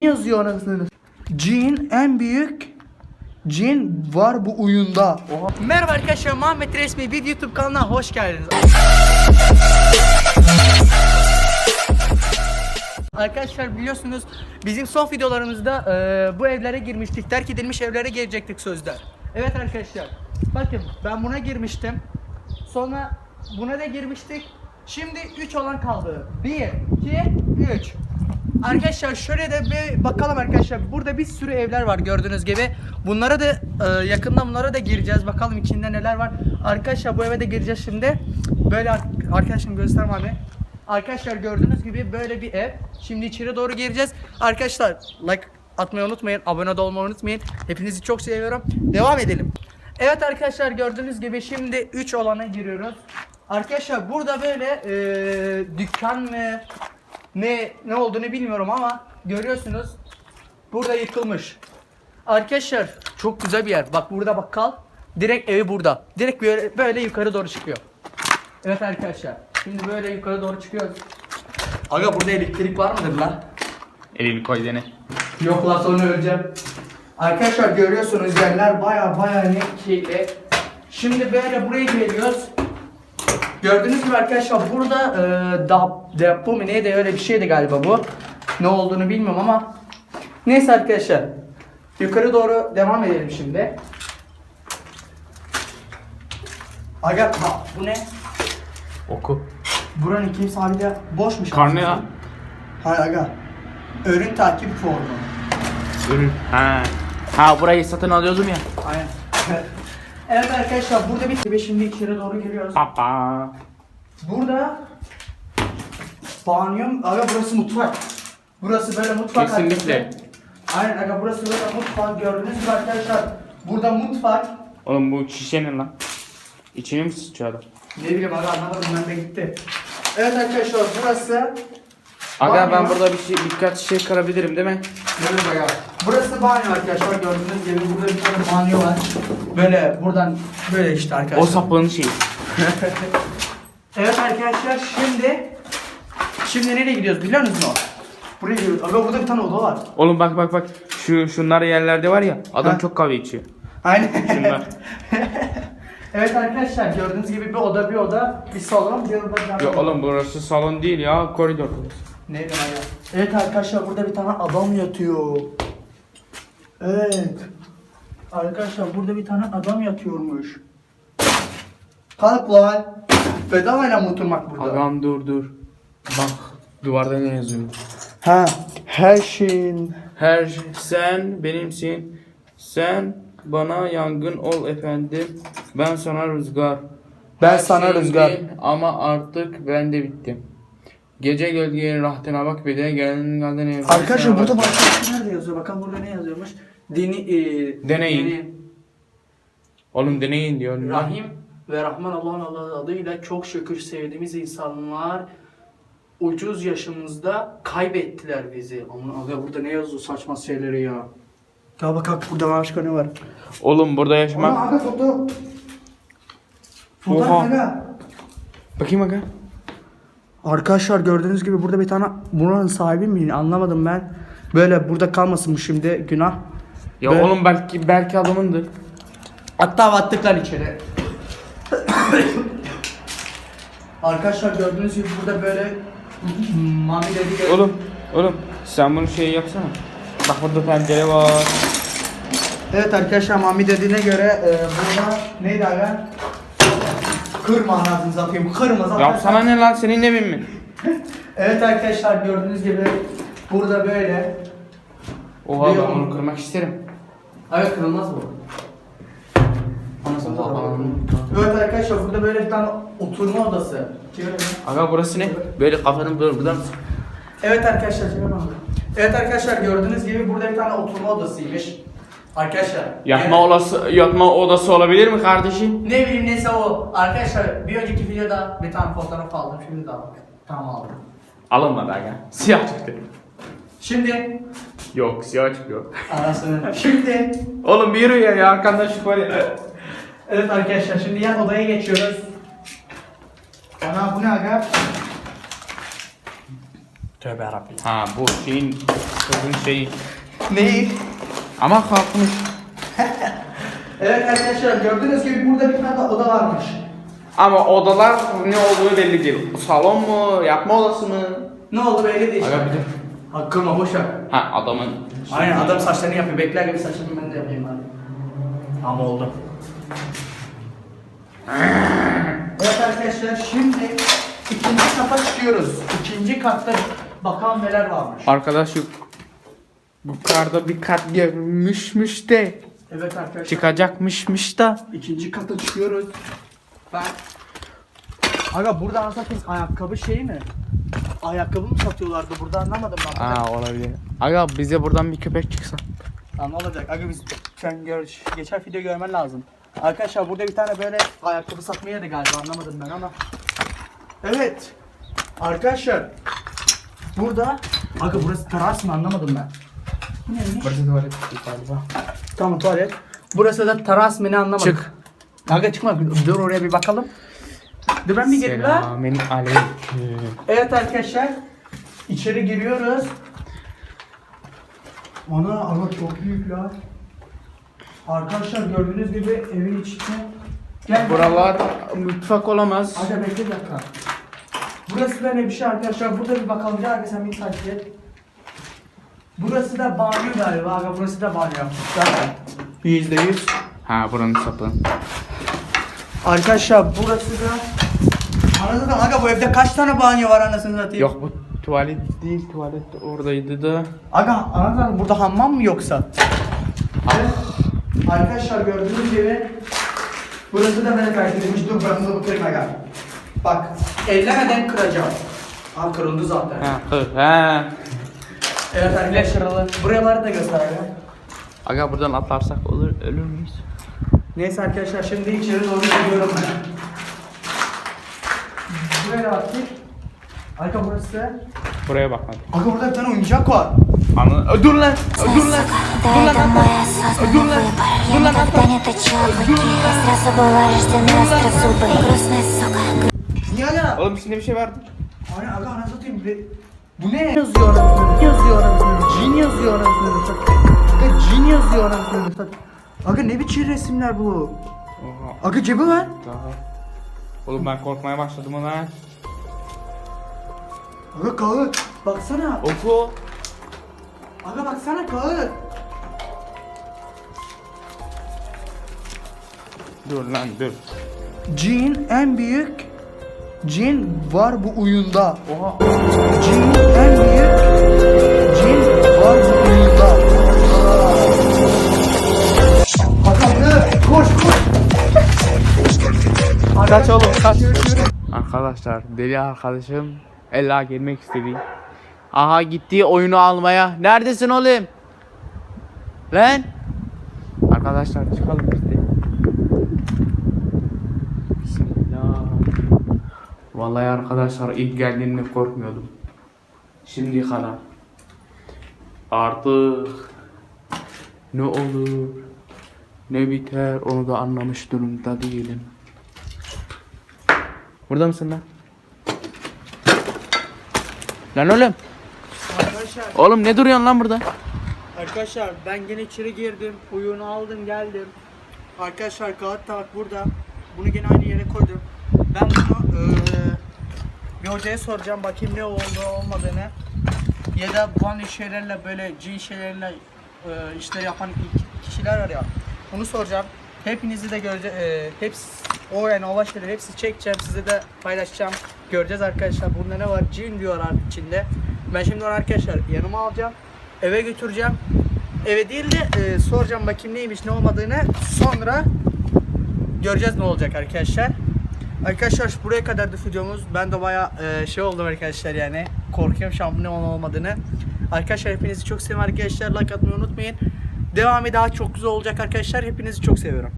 yazıyor anasını. Cin en büyük cin var bu oyunda. Merhaba arkadaşlar Muhammed Resmi bir YouTube kanalına hoş geldiniz. Arkadaşlar biliyorsunuz bizim son videolarımızda e, bu evlere girmiştik. Terk edilmiş evlere girecektik sözde. Evet arkadaşlar. Bakın ben buna girmiştim. Sonra buna da girmiştik. Şimdi 3 olan kaldı. 1, 2, 3. Arkadaşlar şöyle de bir bakalım arkadaşlar. Burada bir sürü evler var gördüğünüz gibi. Bunlara da e, yakında bunlara da gireceğiz. Bakalım içinde neler var. Arkadaşlar bu eve de gireceğiz şimdi. Böyle ar- arkadaşım gösterme abi. Arkadaşlar gördüğünüz gibi böyle bir ev. Şimdi içeri doğru gireceğiz. Arkadaşlar like atmayı unutmayın. Abone olmayı unutmayın. Hepinizi çok seviyorum. Devam edelim. Evet arkadaşlar gördüğünüz gibi şimdi 3 olana giriyoruz. Arkadaşlar burada böyle e, dükkan mı ne ne olduğunu bilmiyorum ama görüyorsunuz burada yıkılmış. Arkadaşlar çok güzel bir yer. Bak burada bakkal. Direkt evi burada. Direkt böyle, böyle yukarı doğru çıkıyor. Evet arkadaşlar. Şimdi böyle yukarı doğru çıkıyoruz. Aga burada elektrik var mıdır lan? Elini koy dene. Yok lan sonra öleceğim. Arkadaşlar görüyorsunuz yerler baya baya şeyle. Şimdi böyle buraya geliyoruz. Gördüğünüz gibi arkadaşlar burada e, da, depo mu neydi öyle bir şeydi galiba bu. Ne olduğunu bilmiyorum ama. Neyse arkadaşlar. Yukarı doğru devam edelim şimdi. Aga ha, bu ne? Oku. Buranın kimse haliyle boşmuş. Karne lan. Hayır aga. Ürün takip formu. Ürün. Ha. Ha burayı satın alıyordum ya. Aynen. evet arkadaşlar burada bir ve şimdi içeri doğru giriyoruz. Papa. Burada banyo, aga burası mutfak. Burası böyle mutfak. Kesinlikle. arkadaşlar. Aynen aga burası böyle mutfak gördüğünüz gibi arkadaşlar. Burada mutfak. Oğlum bu şişe ne lan? İçine mi sıçıyor adam? Ne bileyim aga anlamadım ben de gitti. Evet arkadaşlar burası Aga Banyo. ben burada bir şey, birkaç şey kırabilirim değil mi? Görün aga. Burası banyo arkadaşlar gördüğünüz gibi burada bir tane banyo var. Böyle buradan böyle işte arkadaşlar. O sapığın şeyi. Evet arkadaşlar şimdi şimdi nereye gidiyoruz biliyor musunuz? Buraya gidiyoruz. Aga burada bir tane oda var. Oğlum bak bak bak. Şu şunlar yerlerde var ya. Adam Ha. çok kahve içiyor. Aynen. Şunlar. evet arkadaşlar gördüğünüz gibi bir oda bir oda bir salon bir oda bir ya oğlum burası salon değil ya koridor. Ne ya? Evet arkadaşlar burada bir tane adam yatıyor. Evet. Arkadaşlar burada bir tane adam yatıyormuş. Kalk lan. Bedavayla mı oturmak burada? Agam dur dur. Bak duvarda ne yazıyor? Ha, her şeyin Her sen benimsin. Sen bana yangın ol efendim. Ben sana rüzgar. Ben Her sana rüzgar. değil Ama artık ben de bittim. Gece gölgenin rahatına bak bir de gelen gelden evine Arkadaşlar burada bak. başka bir şey nerede yazıyor? Bakalım burada ne yazıyormuş? Dini, e, Deneyin. dini- Oğlum deneyin diyor. Rahim ve Rahman Allah'ın Allah adıyla çok şükür sevdiğimiz insanlar ucuz yaşımızda kaybettiler bizi. Aman aga burada ne yazıyor saçma şeyleri ya. Ya bak bak burada başka ne var? Oğlum burada yaşamak. aga foto. Fotoğraf Oha. Bakayım aga. Arkadaşlar gördüğünüz gibi burada bir tane buranın sahibi mi anlamadım ben. Böyle burada kalmasın mı şimdi günah. Ya Ben- oğlum belki belki adamındır. Hatta attık lan içeri. Arkadaşlar gördüğünüz gibi burada böyle mami dedi Oğlum oğlum sen bunu şey yapsana. Bak burada pencere var. Evet arkadaşlar mami dediğine göre e, burada neydi aga? Kırma anasını satayım kırma zaten. Ya sana ne lan senin evin mi? Evet arkadaşlar gördüğünüz gibi burada böyle. Oha ben bunu kırmak isterim. Evet kırılmaz bu. Anasını satayım. Evet arkadaşlar burada böyle bir tane oturma odası. Çevir. Aga burası ne? Böyle kafanı böyle buradan? Evet arkadaşlar çevir. Evet arkadaşlar gördüğünüz gibi burada bir tane oturma odasıymış. Arkadaşlar. Yatma evet. olası yatma odası olabilir mi kardeşim? Ne bileyim neyse o. Arkadaşlar bir önceki videoda bir tane fotoğraf aldım. Şimdi daha bak. Tamam aldım. Alınmadı aga. Siyah çıktı. Şimdi Yok siyah çıkıyor. arasını. Şimdi Oğlum bir yürü ya, ya arkandan şu var ya. evet arkadaşlar şimdi yan odaya geçiyoruz. Ana bu ne aga? Tövbe yarabbim. Ha bu şeyin Kızın şeyi. Neyi? Ama kalkmış. Evet arkadaşlar gördüğünüz gibi burada bir tane oda varmış. Ama odalar ne olduğu belli değil. Salon mu, yapma odası mı? Ne oldu belli değil. Aga bir de. Hakkım boş ver. Ha adamın. Aynen adam saçlarını yapıyor. Bekler gibi saçlarını ben de yapayım abi. Ama oldu. evet arkadaşlar şimdi ikinci kata çıkıyoruz. İkinci katta bakalım neler varmış. Arkadaş yok. Yukarıda bir kat gelmişmiş de. Evet arkadaşlar. Çıkacakmışmış da. İkinci kata çıkıyoruz. Ben... Aga burada anlatayım ayakkabı şey mi? Ayakkabı mı satıyorlardı burada anlamadım ben. Aa olabilir. Aga bize buradan bir köpek çıksa. Lan ne olacak? Aga biz sen gör, geçen video görmen lazım. Arkadaşlar burada bir tane böyle ayakkabı satma yeri galiba anlamadım ben ama. Evet. Arkadaşlar burada Aga burası teras mı anlamadım ben. Neymiş? Burası tuvalet galiba. Tamam tuvalet. Burası da teras mı ne anlamadım. Çık. Aga çıkma dur oraya bir bakalım. Dur ben bir geleyim la. Selamün aleyküm. Evet arkadaşlar. içeri giriyoruz. Ana ama çok büyük la. Arkadaşlar gördüğünüz gibi evin içine. Gel. Buralar mutfak olamaz. Aga bekle bir dakika. Burası da ne bir şey arkadaşlar. Burada bir bakalım. Gel aga sen bir takip et. Burası da banyo galiba. Aga burası da banyo yapmışlar. Yüzde yüz. Ha buranın sapı. Arkadaşlar burası da Anladın mı? Aga bu evde kaç tane banyo var anasını satayım? Yok bu tuvalet değil tuvalet oradaydı da. Aga anladın mı? Burada hamam mı yoksa? Evet. Arkadaşlar gördüğünüz gibi burası da böyle terk edilmiş. Dur ben bunu kırayım aga. Bak ellemeden kıracağım. Ha kırıldı zaten. Ha hı, ha. Evet arkadaşlar buraları da göster aga. Aga buradan atlarsak olur ölür müyüz? Neyse arkadaşlar şimdi içeri doğru gidiyorum ben. Buraya baktık. Arka burası. Buraya bakmadım. Aga burada bir tane oyuncak var. Anı Ö, dur lan. Ö, Dur lan. Dur lan. Это моя Dur lan. Dur lan. Никогда не точила быки Сразу была рождена острозубой Грустная сука Niye aga? Oğlum içinde bir şey vardı. Hani aga anasını satayım. be- Bu ne? Yazıyor anasını. Yazıyor anasını. Cin yazıyor anasını. Aga cin yazıyor anasını. Aga ne biçim resimler bu? Oha. Aga cebi var. Daha. Oğlum ben korkmaya başladım ona. Aga kağıt. Baksana. Oku. Aga baksana kağıt. Dur lan dur. Cin en büyük cin var bu oyunda. Oha. Cin en büyük cin var bu oyunda. Aga koş koş. Kaç oğlum kaç. Arkadaşlar deli arkadaşım Ella gelmek istedi. Aha gitti oyunu almaya. Neredesin oğlum? Lan? Arkadaşlar çıkalım biz de. Bismillah. Vallahi arkadaşlar ilk geldiğinde korkmuyordum. Şimdi kadar. Artık ne olur ne biter onu da anlamış durumda değilim. Burada mısın lan? Lan oğlum. Arkadaşlar, Oğlum ne duruyorsun lan burada? arkadaşlar ben gene içeri girdim. Oyunu aldım geldim. Arkadaşlar kağıt tabak burada. Bunu gene aynı yere koydum. Bir hocaya soracağım bakayım ne oldu olmadığını. Ya da bu şeylerle böyle cin şeylerle eee işler yapan kişiler var ya. Onu soracağım. Hepinizi de göreceğiz. hepsi o yani o şeyleri hepsi çekeceğim. Size de paylaşacağım. Göreceğiz arkadaşlar. Bunda ne var? Cin diyorlar içinde. Ben şimdi onu arkadaşlar yanıma alacağım. Eve götüreceğim. Eve değil de eee, soracağım bakayım neymiş ne olmadığını. Sonra göreceğiz ne olacak arkadaşlar. Arkadaşlar buraya kadardı videomuz. Ben de baya şey oldum arkadaşlar yani. Korkuyorum olup olmadığını. Arkadaşlar hepinizi çok seviyorum arkadaşlar. Like atmayı unutmayın. Devamı daha çok güzel olacak arkadaşlar. Hepinizi çok seviyorum.